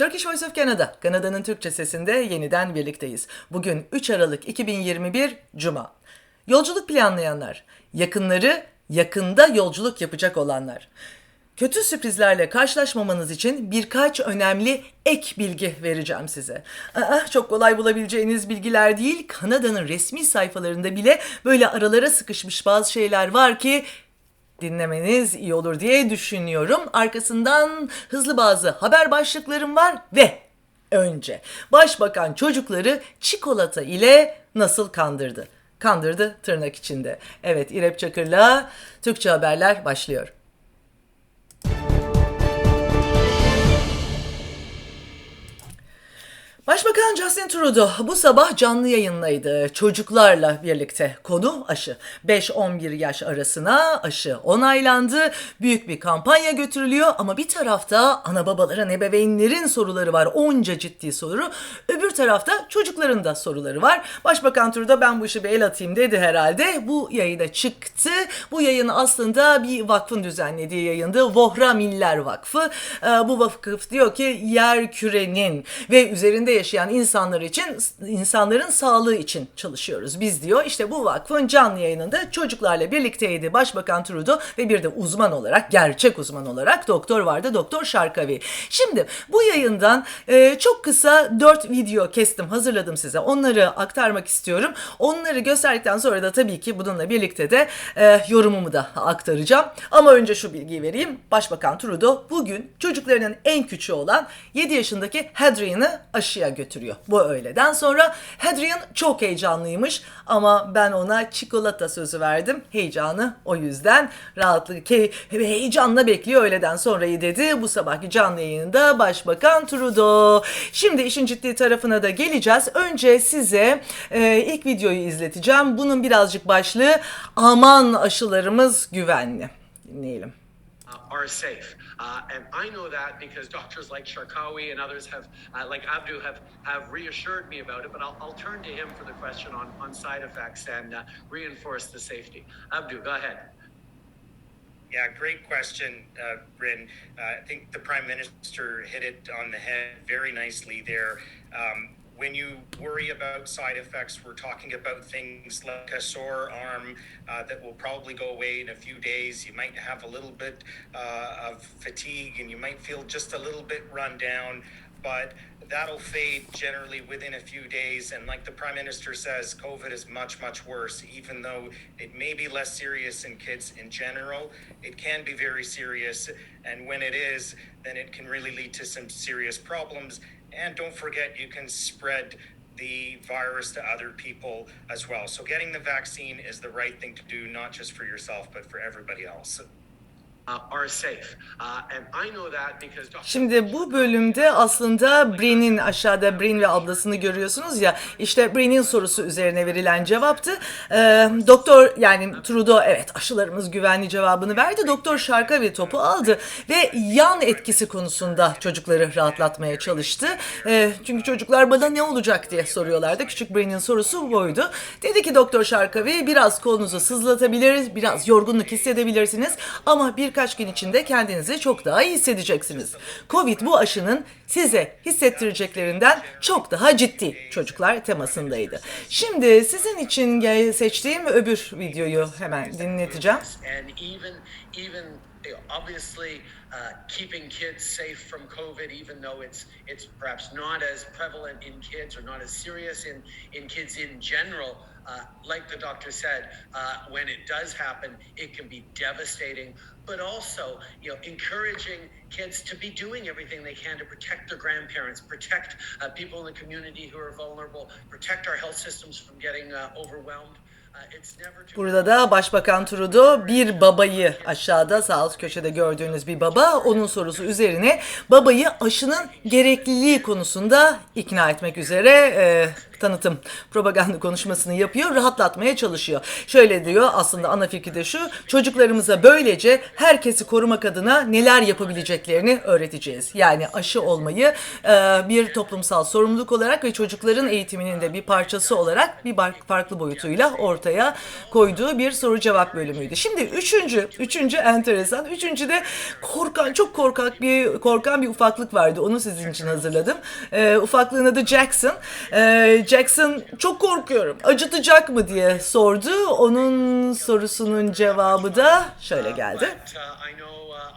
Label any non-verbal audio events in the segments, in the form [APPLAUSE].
Turkish Voice of Canada, Kanada'nın Türkçe sesinde yeniden birlikteyiz. Bugün 3 Aralık 2021 Cuma. Yolculuk planlayanlar, yakınları yakında yolculuk yapacak olanlar. Kötü sürprizlerle karşılaşmamanız için birkaç önemli ek bilgi vereceğim size. Aa, çok kolay bulabileceğiniz bilgiler değil, Kanada'nın resmi sayfalarında bile böyle aralara sıkışmış bazı şeyler var ki dinlemeniz iyi olur diye düşünüyorum. Arkasından hızlı bazı haber başlıklarım var ve önce Başbakan çocukları çikolata ile nasıl kandırdı? Kandırdı tırnak içinde. Evet İrep Çakır'la Türkçe Haberler başlıyor. Başbakan Justin Trudeau bu sabah canlı yayınlaydı çocuklarla birlikte. Konu aşı. 5-11 yaş arasına aşı onaylandı. Büyük bir kampanya götürülüyor ama bir tarafta ana babaların, ebeveynlerin soruları var. Onca ciddi soru. Öbür tarafta çocukların da soruları var. Başbakan Trudeau ben bu işi bir el atayım dedi herhalde. Bu yayına çıktı. Bu yayın aslında bir vakfın düzenlediği yayındı. Vohra Miller Vakfı. Ee, bu vakıf diyor ki yer kürenin ve üzerinde yaşayan insanlar için insanların sağlığı için çalışıyoruz biz diyor. İşte bu vakfın canlı yayınında çocuklarla birlikteydi Başbakan Trudeau ve bir de uzman olarak gerçek uzman olarak doktor vardı Doktor Şarkavi. Şimdi bu yayından e, çok kısa 4 video kestim hazırladım size onları aktarmak istiyorum. Onları gösterdikten sonra da tabii ki bununla birlikte de e, yorumumu da aktaracağım. Ama önce şu bilgiyi vereyim. Başbakan Trudeau bugün çocuklarının en küçüğü olan 7 yaşındaki Hadrian'ı aşıya götürüyor. Bu öğleden sonra Hadrian çok heyecanlıymış ama ben ona çikolata sözü verdim. Heyecanı o yüzden rahatlık he- heyecanla bekliyor öğleden sonrayı dedi. Bu sabahki canlı yayında Başbakan Trudeau. Şimdi işin ciddi tarafına da geleceğiz. Önce size e, ilk videoyu izleteceğim. Bunun birazcık başlığı aman aşılarımız güvenli. Dinleyelim. Are safe. Uh, and I know that because [LAUGHS] doctors like Sharkawi and others have, uh, like Abdu, have, have reassured me about it. But I'll, I'll turn to him for the question on, on side effects and uh, reinforce the safety. Abdu, go ahead. Yeah, great question, uh. Uh, I think the Prime Minister hit it on the head very nicely there. Um, when you worry about side effects, we're talking about things like a sore arm uh, that will probably go away in a few days. You might have a little bit uh, of fatigue and you might feel just a little bit run down, but that'll fade generally within a few days. And like the Prime Minister says, COVID is much, much worse. Even though it may be less serious in kids in general, it can be very serious. And when it is, then it can really lead to some serious problems. And don't forget, you can spread the virus to other people as well. So getting the vaccine is the right thing to do, not just for yourself, but for everybody else. Şimdi bu bölümde aslında Brin'in aşağıda Brin ve ablasını görüyorsunuz ya işte Brin'in sorusu üzerine verilen cevaptı. Ee, doktor yani Trudeau evet aşılarımız güvenli cevabını verdi. Doktor Şarkavi topu aldı ve yan etkisi konusunda çocukları rahatlatmaya çalıştı. Ee, çünkü çocuklar bana ne olacak diye soruyorlardı. Küçük Brin'in sorusu buydu. Dedi ki Doktor Şarkavi biraz kolunuzu sızlatabilir, biraz yorgunluk hissedebilirsiniz ama birkaç gün içinde kendinizi çok daha iyi hissedeceksiniz. Covid bu aşının size hissettireceklerinden çok daha ciddi çocuklar temasındaydı. Şimdi sizin için seçtiğim öbür videoyu hemen dinleteceğim. Uh, keeping kids safe from COVID, even though it's it's perhaps not as prevalent in kids or not as serious in in kids in general. Uh, like the doctor said, uh, when it does happen, it can be devastating. But also, you know, encouraging kids to be doing everything they can to protect their grandparents, protect uh, people in the community who are vulnerable, protect our health systems from getting uh, overwhelmed. Burada da Başbakan Trudeau bir babayı aşağıda sağ alt köşede gördüğünüz bir baba onun sorusu üzerine babayı aşının gerekliliği konusunda ikna etmek üzere e, tanıtım propaganda konuşmasını yapıyor, rahatlatmaya çalışıyor. Şöyle diyor aslında ana fikri de şu, çocuklarımıza böylece herkesi korumak adına neler yapabileceklerini öğreteceğiz. Yani aşı olmayı e, bir toplumsal sorumluluk olarak ve çocukların eğitiminin de bir parçası olarak bir farklı boyutuyla ortaya koyduğu bir soru cevap bölümüydü. Şimdi üçüncü, üçüncü enteresan, üçüncü de korkan, çok korkak bir korkan bir ufaklık vardı. Onu sizin için hazırladım. E, ufaklığın adı Jackson. E, Jackson çok korkuyorum, acıtacak mı diye sordu. Onun sorusunun cevabı da şöyle geldi. Uh, I know uh,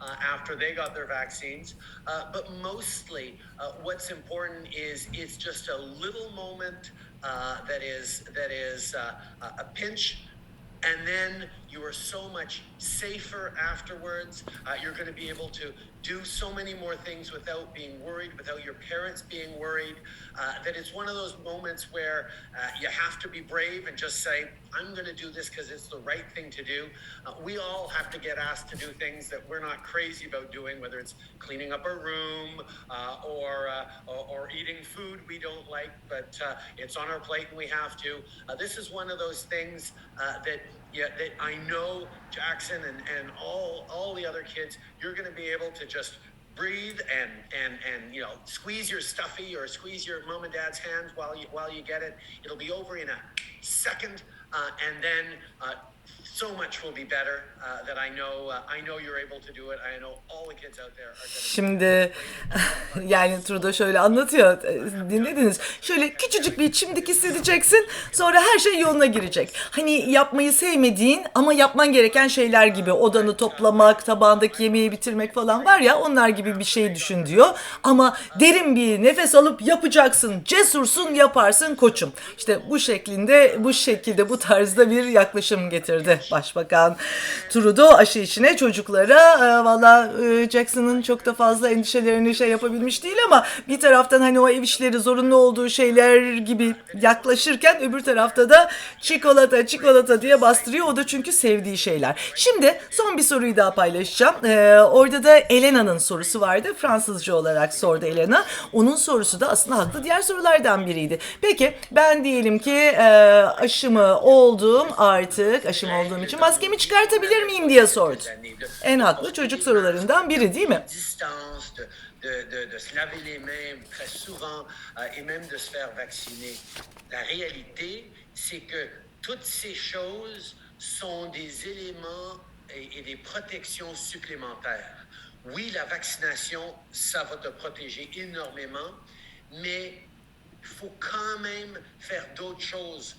uh, after they got their vaccines. Uh, but mostly, uh, what's important is it's just a little moment uh, that is that is uh, a pinch, and then you are so much safer afterwards. Uh, you're going to be able to do so many more things without being worried, without your parents being worried. Uh, that it's one of those moments where uh, you have to be brave and just say, I'm going to do this because it's the right thing to do. Uh, we all have to get asked to do things that we're not crazy about doing, whether it's cleaning up a room uh, or, uh, or or eating food we don't like, but it's on our plate and we have to. This is one of those things that yeah, that I know Jackson and, and all all the other kids, you're going to be able to just breathe and and and you know squeeze your stuffy or squeeze your mom and dad's hands while you while you get it. It'll be over in a second, uh, and then uh, so much will be better. That I know I know you're able to do it. I know all the kids out there are going to. Şimdi [LAUGHS] [LAUGHS] yani Trudeau şöyle anlatıyor. [LAUGHS] e, Dinlediniz. Şöyle küçücük bir çimdik hissedeceksin. Sonra her şey yoluna girecek. Hani yapmayı sevmediğin ama yapman gereken şeyler gibi odanı toplamak, tabağındaki yemeği bitirmek falan var ya onlar gibi bir şey düşün diyor. Ama derin bir nefes alıp yapacaksın. Cesursun, yaparsın koçum. İşte bu şeklinde, bu şekilde, bu tarzda bir yaklaşım getirdi Başbakan Trudeau aşı içine çocuklara. E, Valla e, Jackson'ın çok da fazla endişelerini şey yapabilmiş değil ama bir taraftan hani o ev işleri zorunlu olduğu şeyler gibi yaklaşırken öbür tarafta da çikolata çikolata diye bastırıyor. O da çünkü sevdiği şeyler. Şimdi son bir soruyu daha paylaşacağım. E, orada da Elena'nın sorusu vardı. Fransızca olarak sordu Elena. Onun sorusu da aslında haklı diğer sorulardan biriydi. Peki ben diyelim ki e, aşımı oldum artık aşım olduğum için maskemi çıkartabilir miyim diye sordu. En haklı çocuk sorularından biri değil mi? de, de, de, se laver les mains très souvent et même de se faire vacciner. La réalité, c'est que toutes ces choses sont des éléments et des protections supplémentaires. Oui, la vaccination, ça va te protéger énormément, mais il faut quand même faire d'autres choses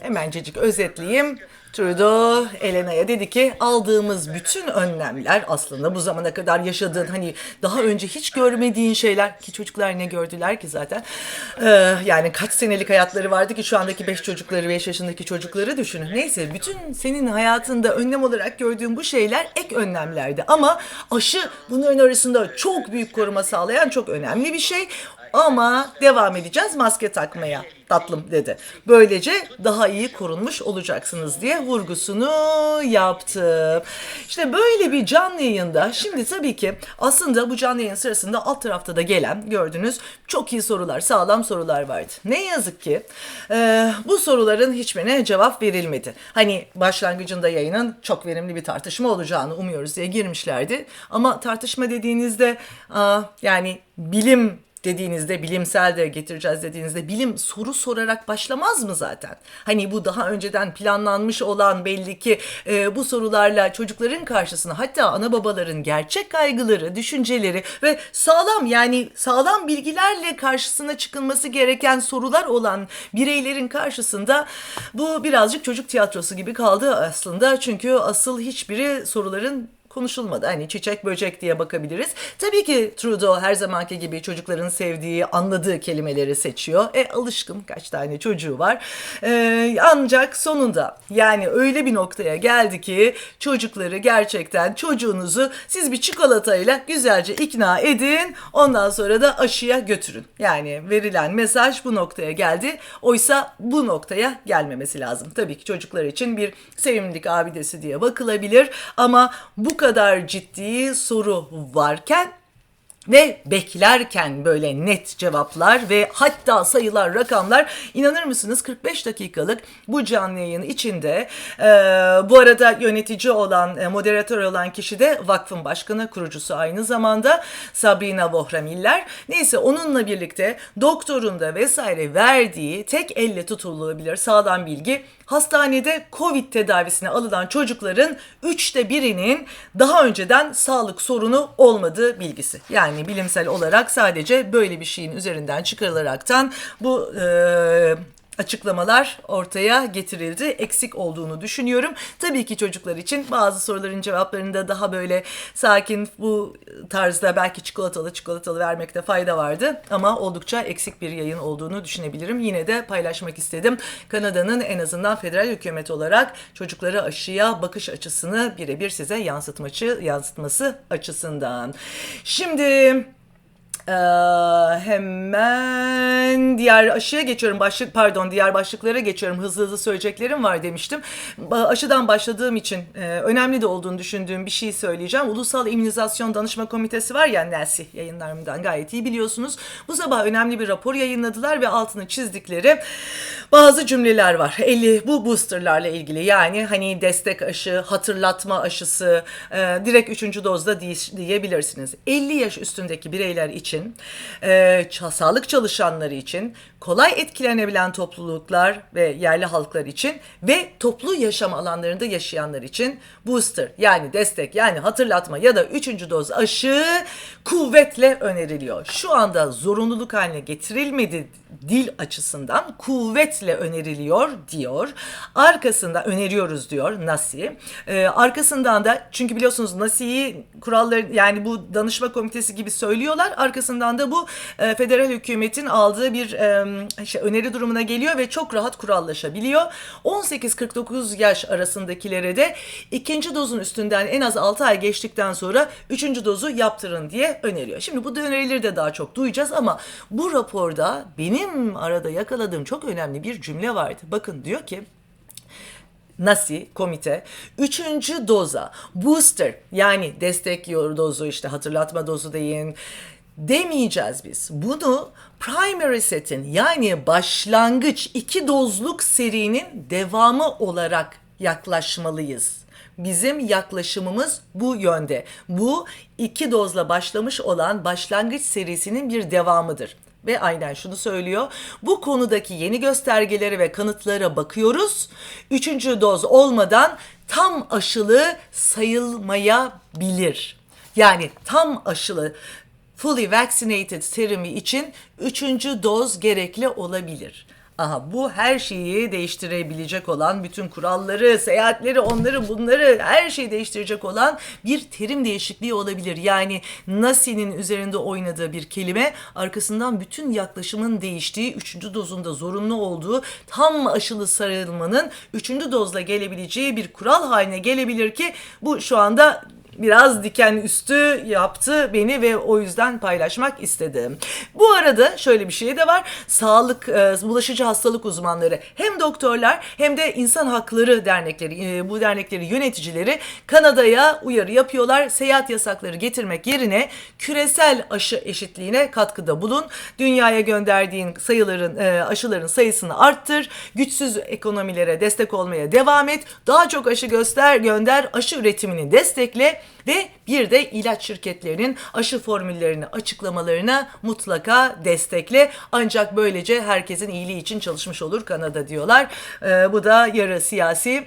Hemencecik özetleyeyim. Trudeau Elena'ya dedi ki aldığımız bütün önlemler aslında bu zamana kadar yaşadığın hani daha önce hiç görmediğin şeyler ki çocuklar ne gördüler ki zaten Ee, yani kaç senelik hayatları vardı ki şu andaki 5 çocukları 5 yaşındaki çocukları düşünün. Neyse bütün senin hayatında önlem olarak gördüğün bu şeyler ek önlemlerdi ama aşı bunların arasında çok büyük koruma sağlayan çok önemli bir şey ama devam edeceğiz maske takmaya tatlım dedi. Böylece daha iyi korunmuş olacaksınız diye vurgusunu yaptı. İşte böyle bir canlı yayında şimdi tabii ki aslında bu canlı yayın sırasında alt tarafta da gelen gördünüz çok iyi sorular, sağlam sorular vardı. Ne yazık ki e, bu soruların hiçbirine cevap verilmedi. Hani başlangıcında yayının çok verimli bir tartışma olacağını umuyoruz diye girmişlerdi. Ama tartışma dediğinizde aa, yani bilim dediğinizde bilimsel de getireceğiz dediğinizde bilim soru sorarak başlamaz mı zaten? Hani bu daha önceden planlanmış olan belli ki e, bu sorularla çocukların karşısına hatta ana babaların gerçek kaygıları, düşünceleri ve sağlam yani sağlam bilgilerle karşısına çıkılması gereken sorular olan bireylerin karşısında bu birazcık çocuk tiyatrosu gibi kaldı aslında. Çünkü asıl hiçbiri soruların konuşulmadı. Hani çiçek böcek diye bakabiliriz. Tabii ki Trudeau her zamanki gibi çocukların sevdiği, anladığı kelimeleri seçiyor. E alışkın kaç tane çocuğu var. E, ancak sonunda yani öyle bir noktaya geldi ki çocukları gerçekten çocuğunuzu siz bir çikolatayla güzelce ikna edin. Ondan sonra da aşıya götürün. Yani verilen mesaj bu noktaya geldi. Oysa bu noktaya gelmemesi lazım. Tabii ki çocuklar için bir sevimlilik abidesi diye bakılabilir ama bu kadar ciddi soru varken ve beklerken böyle net cevaplar ve hatta sayılar, rakamlar inanır mısınız 45 dakikalık bu canlı yayın içinde e, bu arada yönetici olan, e, moderatör olan kişi de vakfın başkanı, kurucusu aynı zamanda Sabrina Vohramiller. Neyse onunla birlikte doktorun da vesaire verdiği tek elle tutulabilir sağlam bilgi hastanede Covid tedavisine alınan çocukların üçte birinin daha önceden sağlık sorunu olmadığı bilgisi. Yani bilimsel olarak sadece böyle bir şeyin üzerinden çıkarılaraktan bu e, açıklamalar ortaya getirildi. Eksik olduğunu düşünüyorum. Tabii ki çocuklar için bazı soruların cevaplarında daha böyle sakin bu tarzda belki çikolatalı çikolatalı vermekte fayda vardı. Ama oldukça eksik bir yayın olduğunu düşünebilirim. Yine de paylaşmak istedim. Kanada'nın en azından federal hükümet olarak çocuklara aşıya bakış açısını birebir size yansıtmacı, yansıtması açısından. Şimdi... Ee, hemen diğer aşıya geçiyorum. Başlık pardon diğer başlıklara geçiyorum. Hızlı hızlı söyleyeceklerim var demiştim. Aşıdan başladığım için e, önemli de olduğunu düşündüğüm bir şey söyleyeceğim. Ulusal İmmünizasyon Danışma Komitesi var ya NELSI yayınlarımdan gayet iyi biliyorsunuz. Bu sabah önemli bir rapor yayınladılar ve altını çizdikleri bazı cümleler var. 50 bu boosterlarla ilgili yani hani destek aşı, hatırlatma aşısı, e, direkt 3. dozda diye- diyebilirsiniz. 50 yaş üstündeki bireyler için, e, ça- sağlık çalışanları için, kolay etkilenebilen topluluklar ve yerli halklar için ve toplu yaşam alanlarında yaşayanlar için booster yani destek yani hatırlatma ya da 3. doz aşı kuvvetle öneriliyor. Şu anda zorunluluk haline getirilmedi dil açısından kuvvetle öneriliyor diyor. Arkasında öneriyoruz diyor NASI. Ee, arkasından da çünkü biliyorsunuz NASI'yi kuralları yani bu danışma komitesi gibi söylüyorlar. Arkasından da bu e, federal hükümetin aldığı bir e, şey, öneri durumuna geliyor ve çok rahat kurallaşabiliyor. 18-49 yaş arasındakilere de ikinci dozun üstünden en az 6 ay geçtikten sonra üçüncü dozu yaptırın diye öneriyor. Şimdi bu önerileri de daha çok duyacağız ama bu raporda benim arada yakaladığım çok önemli bir cümle vardı. Bakın diyor ki NASI komite üçüncü doza booster yani destek dozu işte hatırlatma dozu deyin demeyeceğiz biz. Bunu primary setin yani başlangıç iki dozluk serinin devamı olarak yaklaşmalıyız. Bizim yaklaşımımız bu yönde. Bu iki dozla başlamış olan başlangıç serisinin bir devamıdır. Ve aynen şunu söylüyor. Bu konudaki yeni göstergelere ve kanıtlara bakıyoruz. Üçüncü doz olmadan tam aşılı sayılmayabilir. Yani tam aşılı fully vaccinated terimi için üçüncü doz gerekli olabilir. Aha bu her şeyi değiştirebilecek olan bütün kuralları, seyahatleri, onları bunları her şeyi değiştirecek olan bir terim değişikliği olabilir. Yani NASI'nin üzerinde oynadığı bir kelime arkasından bütün yaklaşımın değiştiği, üçüncü dozunda zorunlu olduğu tam aşılı sarılmanın üçüncü dozla gelebileceği bir kural haline gelebilir ki bu şu anda biraz diken üstü yaptı beni ve o yüzden paylaşmak istedim. Bu arada şöyle bir şey de var. Sağlık, e, bulaşıcı hastalık uzmanları hem doktorlar hem de insan hakları dernekleri, e, bu dernekleri yöneticileri Kanada'ya uyarı yapıyorlar. Seyahat yasakları getirmek yerine küresel aşı eşitliğine katkıda bulun. Dünyaya gönderdiğin sayıların, e, aşıların sayısını arttır. Güçsüz ekonomilere destek olmaya devam et. Daha çok aşı göster, gönder. Aşı üretimini destekle ve bir de ilaç şirketlerinin aşı formüllerini açıklamalarına mutlaka destekle. Ancak böylece herkesin iyiliği için çalışmış olur Kanada diyorlar. Ee, bu da yarı siyasi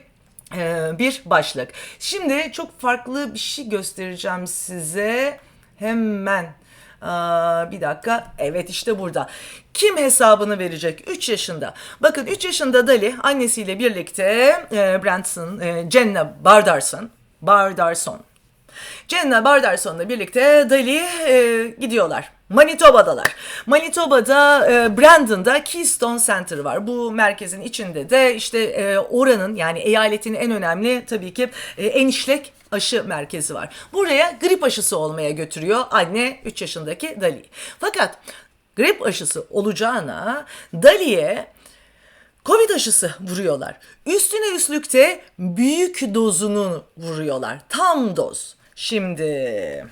e, bir başlık. Şimdi çok farklı bir şey göstereceğim size. Hemen Aa, bir dakika. Evet işte burada. Kim hesabını verecek? 3 yaşında. Bakın 3 yaşında Dali annesiyle birlikte e, Branson, e, Jenna Bardarson, Bardarson. Jenna Bardarson'la birlikte Dali e, gidiyorlar. Manitoba'dalar. Manitoba'da e, Brandon'da Keystone Center var. Bu merkezin içinde de işte e, oranın yani eyaletin en önemli tabii ki e, en işlek aşı merkezi var. Buraya grip aşısı olmaya götürüyor anne 3 yaşındaki Dali. Fakat grip aşısı olacağına Dali'ye Covid aşısı vuruyorlar. Üstüne üstlükte büyük dozunu vuruyorlar. Tam doz. Şimdi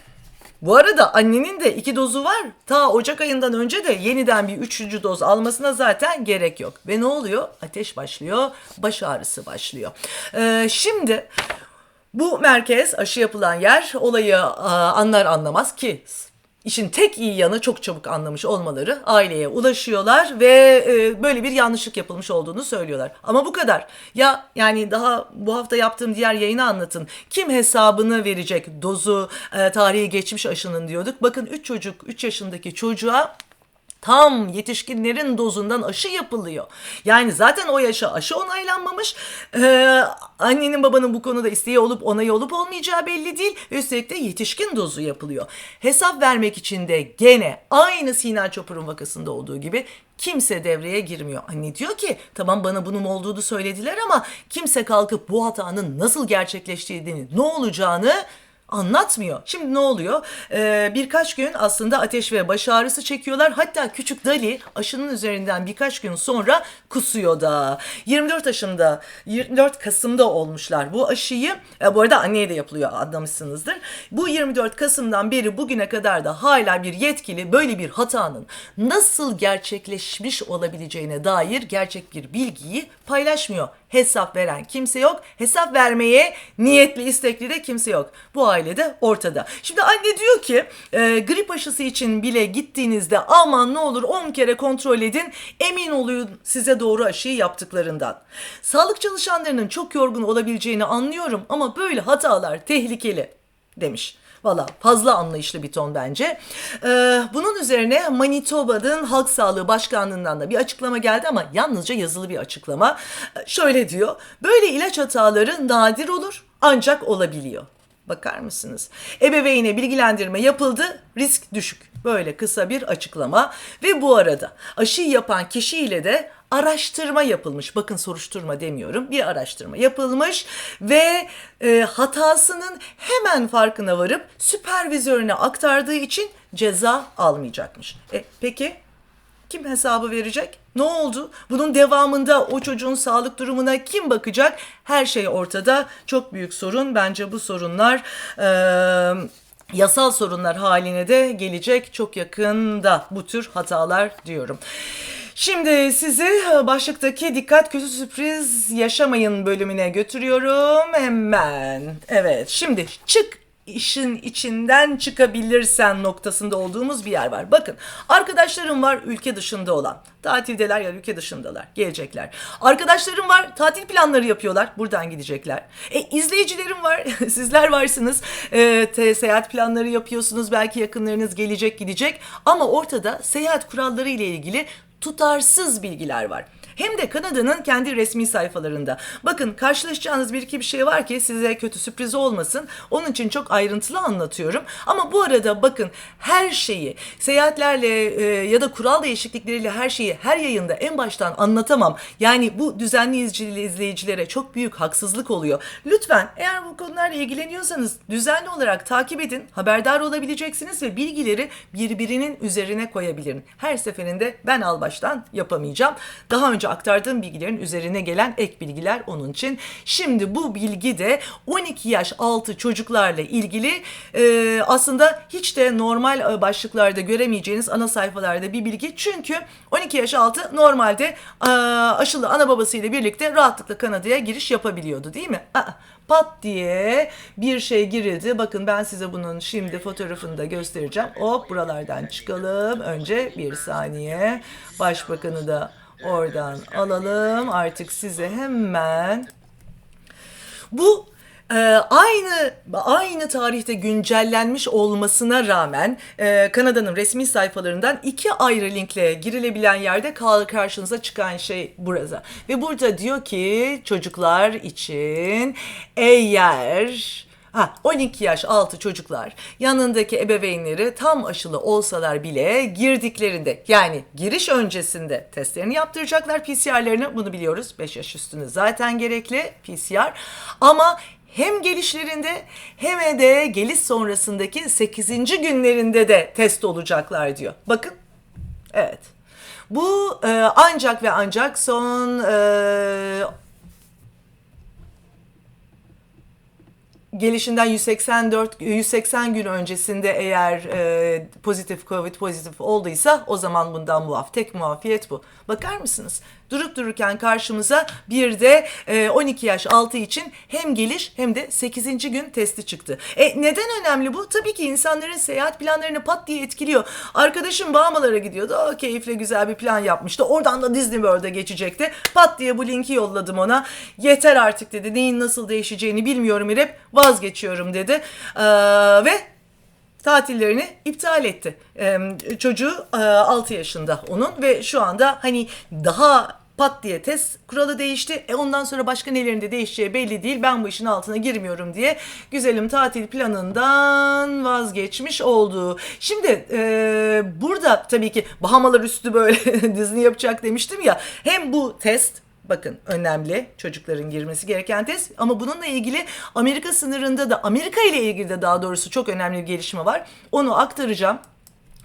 Bu arada annenin de iki dozu var. Ta Ocak ayından önce de yeniden bir üçüncü doz almasına zaten gerek yok. Ve ne oluyor? Ateş başlıyor, baş ağrısı başlıyor. Ee, şimdi bu merkez aşı yapılan yer olayı anlar anlamaz ki İşin tek iyi yanı çok çabuk anlamış olmaları. Aileye ulaşıyorlar ve e, böyle bir yanlışlık yapılmış olduğunu söylüyorlar. Ama bu kadar. Ya yani daha bu hafta yaptığım diğer yayını anlatın. Kim hesabını verecek dozu, e, tarihi geçmiş aşının diyorduk. Bakın 3 çocuk, 3 yaşındaki çocuğa tam yetişkinlerin dozundan aşı yapılıyor. Yani zaten o yaşa aşı onaylanmamış. Ee, annenin babanın bu konuda isteği olup onayı olup olmayacağı belli değil. Üstelik de yetişkin dozu yapılıyor. Hesap vermek için de gene aynı Sinan Çopur'un vakasında olduğu gibi kimse devreye girmiyor. Anne diyor ki tamam bana bunun olduğunu söylediler ama kimse kalkıp bu hatanın nasıl gerçekleştiğini, ne olacağını anlatmıyor. Şimdi ne oluyor? Ee, birkaç gün aslında ateş ve baş ağrısı çekiyorlar. Hatta küçük Dali aşının üzerinden birkaç gün sonra kusuyor da. 24 yaşında, 24 Kasım'da olmuşlar bu aşıyı. E, bu arada anneye de yapılıyor anlamışsınızdır. Bu 24 Kasım'dan beri bugüne kadar da hala bir yetkili böyle bir hatanın nasıl gerçekleşmiş olabileceğine dair gerçek bir bilgiyi paylaşmıyor. Hesap veren kimse yok. Hesap vermeye niyetli, istekli de kimse yok. Bu ailede ortada. Şimdi anne diyor ki e, grip aşısı için bile gittiğinizde aman ne olur 10 kere kontrol edin. Emin olun size doğru aşıyı yaptıklarından. Sağlık çalışanlarının çok yorgun olabileceğini anlıyorum ama böyle hatalar tehlikeli demiş. Valla fazla anlayışlı bir ton bence. Ee, bunun üzerine Manitoba'nın Halk Sağlığı Başkanlığı'ndan da bir açıklama geldi ama yalnızca yazılı bir açıklama. Ee, Şöyle diyor, böyle ilaç hataları nadir olur ancak olabiliyor. Bakar mısınız? Ebeveyne bilgilendirme yapıldı, risk düşük. Böyle kısa bir açıklama ve bu arada aşıyı yapan kişiyle de araştırma yapılmış. Bakın soruşturma demiyorum. Bir araştırma yapılmış ve e, hatasının hemen farkına varıp süpervizörüne aktardığı için ceza almayacakmış. E, peki kim hesabı verecek? Ne oldu? Bunun devamında o çocuğun sağlık durumuna kim bakacak? Her şey ortada. Çok büyük sorun. Bence bu sorunlar eee, yasal sorunlar haline de gelecek çok yakında bu tür hatalar diyorum. Şimdi sizi e, başlıktaki dikkat kötü sürpriz yaşamayın bölümüne götürüyorum hemen. Evet şimdi çık işin içinden çıkabilirsen noktasında olduğumuz bir yer var. Bakın arkadaşlarım var ülke dışında olan. Tatildeler ya ülke dışındalar. Gelecekler. Arkadaşlarım var tatil planları yapıyorlar. Buradan gidecekler. E izleyicilerim var. [LAUGHS] Sizler varsınız. E, te- seyahat planları yapıyorsunuz. Belki yakınlarınız gelecek gidecek. Ama ortada seyahat kuralları ile ilgili tutarsız bilgiler var. Hem de Kanada'nın kendi resmi sayfalarında. Bakın karşılaşacağınız bir iki bir şey var ki size kötü sürpriz olmasın. Onun için çok ayrıntılı anlatıyorum. Ama bu arada bakın her şeyi seyahatlerle e, ya da kural değişiklikleriyle her şeyi her yayında en baştan anlatamam. Yani bu düzenli izleyicilere çok büyük haksızlık oluyor. Lütfen eğer bu konularla ilgileniyorsanız düzenli olarak takip edin. Haberdar olabileceksiniz ve bilgileri birbirinin üzerine koyabilirim. Her seferinde ben al baştan yapamayacağım. Daha önce aktardığım bilgilerin üzerine gelen ek bilgiler onun için. Şimdi bu bilgi de 12 yaş altı çocuklarla ilgili e, aslında hiç de normal e, başlıklarda göremeyeceğiniz ana sayfalarda bir bilgi. Çünkü 12 yaş altı normalde e, aşılı ana babasıyla birlikte rahatlıkla Kanada'ya giriş yapabiliyordu değil mi? Aa, pat diye bir şey girildi. Bakın ben size bunun şimdi fotoğrafını da göstereceğim. Hop buralardan çıkalım. Önce bir saniye. Başbakanı da oradan alalım. Artık size hemen bu e, aynı aynı tarihte güncellenmiş olmasına rağmen e, Kanada'nın resmi sayfalarından iki ayrı linkle girilebilen yerde karşınıza çıkan şey burada. Ve burada diyor ki çocuklar için eğer Ha, 12 yaş altı çocuklar yanındaki ebeveynleri tam aşılı olsalar bile girdiklerinde yani giriş öncesinde testlerini yaptıracaklar PCR'lerini bunu biliyoruz 5 yaş üstünde zaten gerekli PCR ama hem gelişlerinde hem de geliş sonrasındaki 8. günlerinde de test olacaklar diyor. Bakın evet bu e, ancak ve ancak son e, gelişinden 184 180 gün öncesinde eğer e, pozitif Covid pozitif olduysa o zaman bundan muaf. Tek muafiyet bu. Bakar mısınız? Durup dururken karşımıza bir de e, 12 yaş altı için hem geliş hem de 8. gün testi çıktı. E, neden önemli bu? Tabii ki insanların seyahat planlarını pat diye etkiliyor. Arkadaşım Bahamalara gidiyordu. O keyifle güzel bir plan yapmıştı. Oradan da Disney World'a geçecekti. Pat diye bu linki yolladım ona. Yeter artık dedi. Neyin nasıl değişeceğini bilmiyorum İrep. Vazgeçiyorum dedi. Ee, ve tatillerini iptal etti. Ee, çocuğu e, 6 yaşında onun ve şu anda hani daha pat diye test kuralı değişti. E ondan sonra başka nelerin de değişeceği belli değil. Ben bu işin altına girmiyorum diye güzelim tatil planından vazgeçmiş oldu. Şimdi e, burada tabii ki Bahamalar üstü böyle [LAUGHS] Disney yapacak demiştim ya. Hem bu test Bakın önemli çocukların girmesi gereken test ama bununla ilgili Amerika sınırında da Amerika ile ilgili de daha doğrusu çok önemli bir gelişme var. Onu aktaracağım.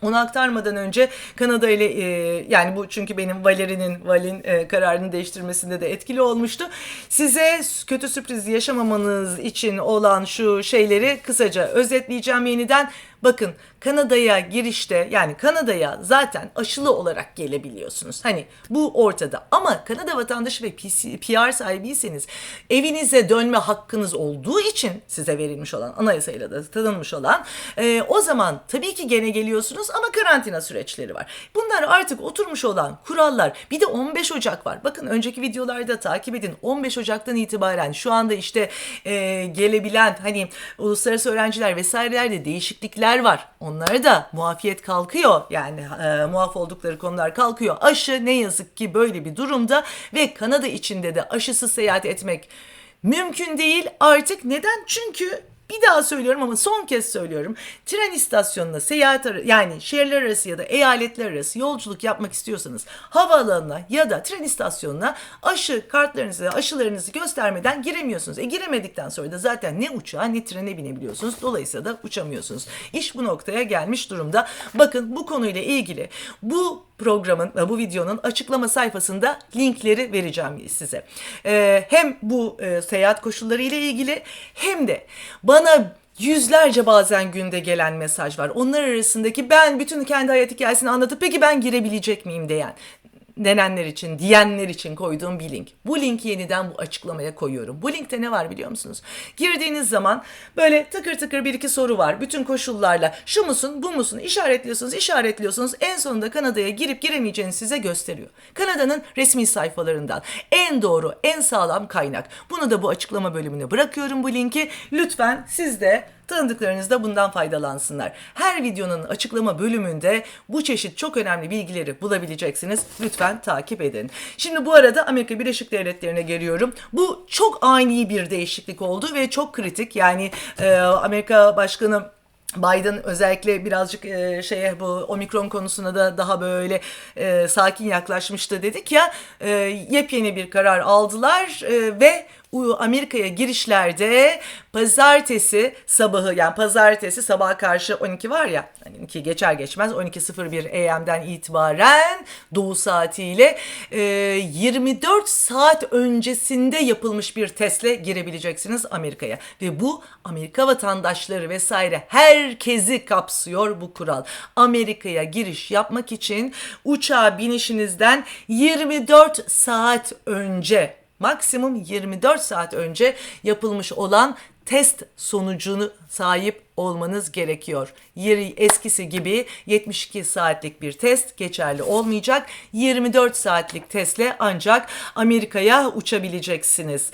Onu aktarmadan önce Kanada ile e, yani bu çünkü benim Valeri'nin Val'in e, kararını değiştirmesinde de etkili olmuştu. Size kötü sürpriz yaşamamanız için olan şu şeyleri kısaca özetleyeceğim yeniden. Bakın Kanada'ya girişte yani Kanada'ya zaten aşılı olarak gelebiliyorsunuz. Hani bu ortada ama Kanada vatandaşı ve PR sahibiyseniz evinize dönme hakkınız olduğu için size verilmiş olan anayasayla da tanınmış olan e, o zaman tabii ki gene geliyorsunuz ama karantina süreçleri var. Bunlar artık oturmuş olan kurallar. Bir de 15 Ocak var. Bakın önceki videolarda takip edin. 15 Ocak'tan itibaren şu anda işte e, gelebilen hani uluslararası öğrenciler vesairelerde değişiklikler var. Onlara da muafiyet kalkıyor. Yani e, muaf oldukları konular kalkıyor. Aşı ne yazık ki böyle bir durumda ve Kanada içinde de aşısız seyahat etmek mümkün değil artık. Neden? Çünkü bir daha söylüyorum ama son kez söylüyorum. Tren istasyonuna seyahat ar- yani şehirler arası ya da eyaletler arası yolculuk yapmak istiyorsanız havaalanına ya da tren istasyonuna aşı kartlarınızı, aşılarınızı göstermeden giremiyorsunuz. E giremedikten sonra da zaten ne uçağa ne trene binebiliyorsunuz. Dolayısıyla da uçamıyorsunuz. İş bu noktaya gelmiş durumda. Bakın bu konuyla ilgili bu programın ve bu videonun açıklama sayfasında linkleri vereceğim size. Ee, hem bu e, seyahat koşulları ile ilgili hem de bana yüzlerce bazen günde gelen mesaj var. Onlar arasındaki ben bütün kendi hayat hikayesini anlatıp peki ben girebilecek miyim diyen denenler için, diyenler için koyduğum bir link. Bu linki yeniden bu açıklamaya koyuyorum. Bu linkte ne var biliyor musunuz? Girdiğiniz zaman böyle tıkır tıkır bir iki soru var. Bütün koşullarla şu musun, bu musun işaretliyorsunuz, işaretliyorsunuz. En sonunda Kanada'ya girip giremeyeceğini size gösteriyor. Kanada'nın resmi sayfalarından en doğru, en sağlam kaynak. Bunu da bu açıklama bölümüne bırakıyorum bu linki. Lütfen siz de tanıdıklarınız da bundan faydalansınlar. Her videonun açıklama bölümünde bu çeşit çok önemli bilgileri bulabileceksiniz. Lütfen takip edin. Şimdi bu arada Amerika Birleşik Devletleri'ne geliyorum. Bu çok ani bir değişiklik oldu ve çok kritik. Yani e, Amerika Başkanı Biden özellikle birazcık e, şeye bu omikron konusuna da daha böyle e, sakin yaklaşmıştı dedik ya e, yepyeni bir karar aldılar e, ve Amerika'ya girişlerde pazartesi sabahı yani pazartesi sabaha karşı 12 var ya hani 12 geçer geçmez 12.01 AM'den itibaren doğu saatiyle e, 24 saat öncesinde yapılmış bir testle girebileceksiniz Amerika'ya ve bu Amerika vatandaşları vesaire herkesi kapsıyor bu kural. Amerika'ya giriş yapmak için uçağa binişinizden 24 saat önce maksimum 24 saat önce yapılmış olan test sonucunu sahip olmanız gerekiyor. Yeri eskisi gibi 72 saatlik bir test geçerli olmayacak. 24 saatlik testle ancak Amerika'ya uçabileceksiniz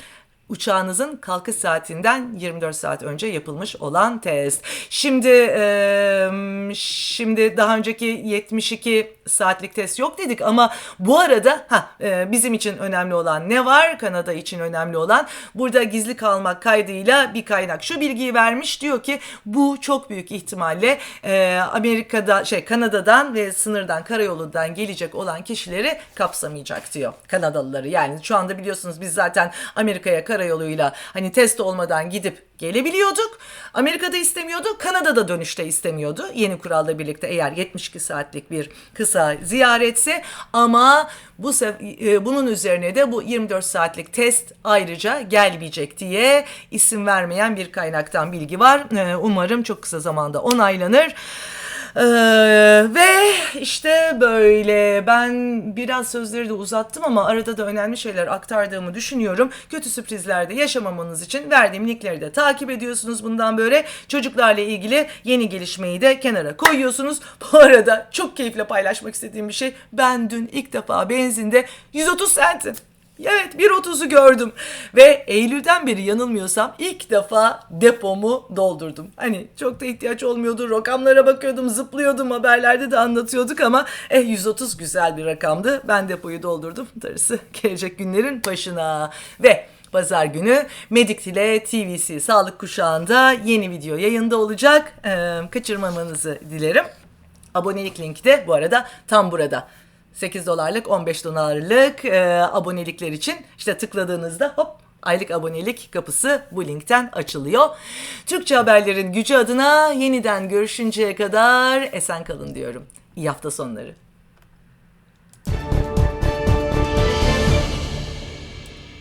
uçağınızın kalkış saatinden 24 saat önce yapılmış olan test. Şimdi e, şimdi daha önceki 72 saatlik test yok dedik ama bu arada ha e, bizim için önemli olan ne var? Kanada için önemli olan burada gizli kalmak kaydıyla bir kaynak şu bilgiyi vermiş diyor ki bu çok büyük ihtimalle e, Amerika'da şey Kanada'dan ve sınırdan karayolundan gelecek olan kişileri kapsamayacak diyor Kanadalıları. Yani şu anda biliyorsunuz biz zaten Amerika'ya karayolu karayoluyla hani test olmadan gidip gelebiliyorduk. Amerika'da istemiyordu, Kanada'da dönüşte istemiyordu. Yeni kuralla birlikte eğer 72 saatlik bir kısa ziyaretse ama bu e, bunun üzerine de bu 24 saatlik test ayrıca gelmeyecek diye isim vermeyen bir kaynaktan bilgi var. E, Umarım çok kısa zamanda onaylanır. Ee, ve işte böyle ben biraz sözleri de uzattım ama arada da önemli şeyler aktardığımı düşünüyorum. Kötü sürprizlerde yaşamamanız için verdiğim linkleri de takip ediyorsunuz bundan böyle. Çocuklarla ilgili yeni gelişmeyi de kenara koyuyorsunuz. [LAUGHS] Bu arada çok keyifle paylaşmak istediğim bir şey. Ben dün ilk defa benzinde 130 sentim. Evet 1.30'u gördüm ve Eylül'den beri yanılmıyorsam ilk defa depomu doldurdum. Hani çok da ihtiyaç olmuyordu rakamlara bakıyordum zıplıyordum haberlerde de anlatıyorduk ama eh 130 güzel bir rakamdı. Ben depoyu doldurdum darısı gelecek günlerin başına ve Pazar günü Medict ile TVC Sağlık Kuşağı'nda yeni video yayında olacak. Ee, kaçırmamanızı dilerim. Abonelik linki de bu arada tam burada. 8 dolarlık 15 dolarlık e, abonelikler için işte tıkladığınızda hop aylık abonelik kapısı bu linkten açılıyor. Türkçe haberlerin gücü adına yeniden görüşünceye kadar esen kalın diyorum. İyi hafta sonları.